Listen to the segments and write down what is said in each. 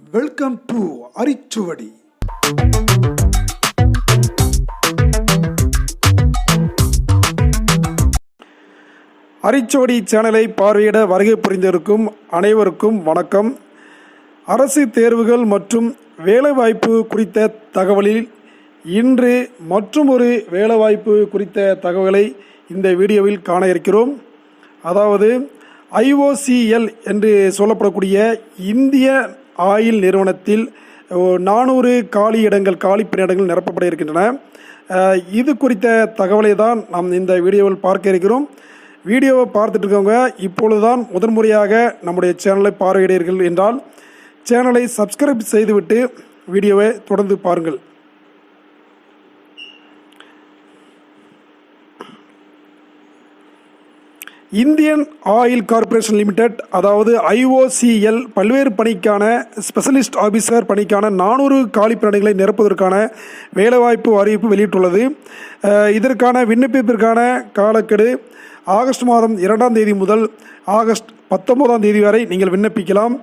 Welcome to அரிச்சுவடி. அரிச்சுவடி சேனலை பார்வையிட வருகை புரிந்திருக்கும் அனைவருக்கும் வணக்கம். அரசு தேர்வுகள் மற்றும் வேலைவாய்ப்பு குறித்த தகவலில் இன்று மற்றும் ஒரு வேலைவாய்ப்பு குறித்த தகவலை இந்த வீடியோவில் காண இருக்கிறோம். அதாவது ஐஓசிஎல் என்று சொல்லப்படக்கூடிய இந்திய ஆயில் நிறுவனத்தில் நானூறு காலி இடங்கள் காலி பணியிடங்கள் நிரப்பப்பட இருக்கின்றன. இது குறித்த தகவலை தான் நாம் இந்த வீடியோவில் பார்க்க இருக்கிறோம். வீடியோவை பார்த்துட்டு இருக்கவங்க இப்பொழுதுதான் முதன்முறையாக நம்முடைய சேனலை பார்வையிடுகிறீர்கள் என்றால் சேனலை சப்ஸ்கிரைப் செய்துவிட்டு வீடியோவை தொடர்ந்து பாருங்கள். இந்தியன் ஆயில் கார்ப்பரேஷன் லிமிடெட் அதாவது ஐஓசிஎல் பல்வேறு பணிக்கான ஸ்பெஷலிஸ்ட் ஆஃபீஸர் பணிக்கான நானூறு காலி பணிகளை நிரப்புவதற்கான வேலைவாய்ப்பு அறிவிப்பு வெளியிட்டுள்ளது. இதற்கான விண்ணப்பிப்பிற்கான காலக்கெடு ஆகஸ்ட் மாதம் இரண்டாம் தேதி முதல் ஆகஸ்ட் பத்தொம்போதாம் தேதி வரை நீங்கள் விண்ணப்பிக்கலாம்.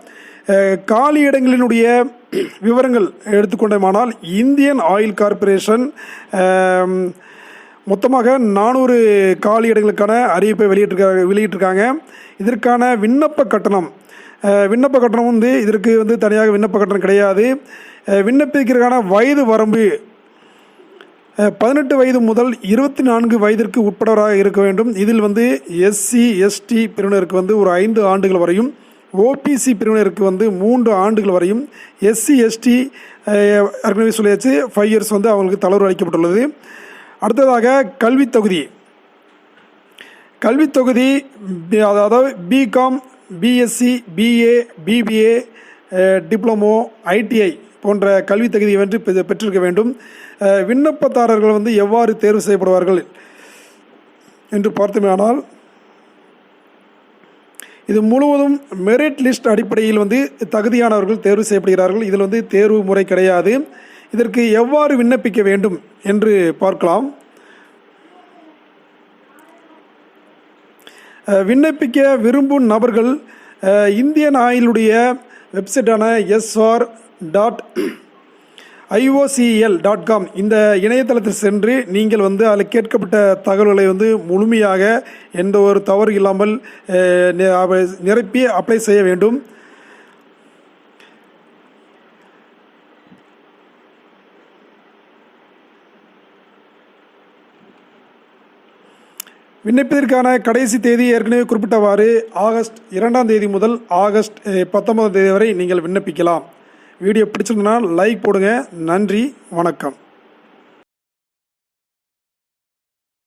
காலி இடங்களினுடைய விவரங்கள் எடுத்துக்கொண்டோமானால் இந்தியன் ஆயில் கார்ப்பரேஷன் மொத்தமாக நானூறு காலி இடங்களுக்கான அறிவிப்பை வெளியிட்டிருக்காங்க வெளியிட்டிருக்காங்க. இதற்கான விண்ணப்ப கட்டணம் விண்ணப்ப கட்டணம் வந்து இதற்கு வந்து தனியாக விண்ணப்ப கட்டணம் கிடையாது. விண்ணப்பிக்கிறதுக்கான வயது வரம்பு பதினெட்டு வயது முதல் இருபத்தி நான்கு வயதிற்கு உட்படவராக இருக்க வேண்டும். இதில் வந்து எஸ்சி எஸ்டி பிரிவினருக்கு வந்து ஒரு ஐந்து ஆண்டுகள் வரையும் ஓபிசி பிரிவினருக்கு வந்து மூன்று ஆண்டுகள் வரையும் எஸ்சி எஸ்டி ஏற்கனவே சொல்லியாச்சு ஃபைவ் இயர்ஸ் வந்து அவங்களுக்கு தளர்வு அளிக்கப்பட்டுள்ளது. அடுத்ததாக கல்வித் தொகுதி. கல்வித் தொகுதி அதாவது BCom BSc BA BBA diploma ITI போன்ற கல்வித் தகுதி வென்று பெ- பெற்றிருக்க வேண்டும். விண்ணப்பதாரர்கள் வந்து எவ்வாறு தேர்வு செய்யப்படுவார்கள் என்று பார்த்தோமேயானால் இது முழுவதும் மெரிட் லிஸ்ட் அடிப்படையில் வந்து தகுதியானவர்கள் தேர்வு செய்யப்படுகிறார்கள். இதில் வந்து தேர்வு முறை கிடையாது. இதற்கு எவ்வாறு விண்ணப்பிக்க வேண்டும் என்று பார்க்கலாம். விண்ணப்பிக்க விரும்பும் நபர்கள் இந்தியன் ஆயிலுடைய வெப்சைட்டான SR dot IOCL dot com இந்த இணையதளத்தில் சென்று நீங்கள் வந்து அதில் கேட்கப்பட்ட தகவல்களை வந்து முழுமையாக எந்த ஒரு தவறு இல்லாமல் நிரப்பி அப்ளை செய்ய வேண்டும். விண்ணப்பதற்கான கடைசி தேதி ஏற்கனவே குறிப்பிட்டவாறு ஆகஸ்ட் இரண்டாம் தேதி முதல் ஆகஸ்ட் பத்தொன்பதாம் தேதி வரை நீங்கள் விண்ணப்பிக்கலாம். வீடியோ பிடிச்சிருந்தனால் லைக் போடுங்க. நன்றி. வணக்கம்.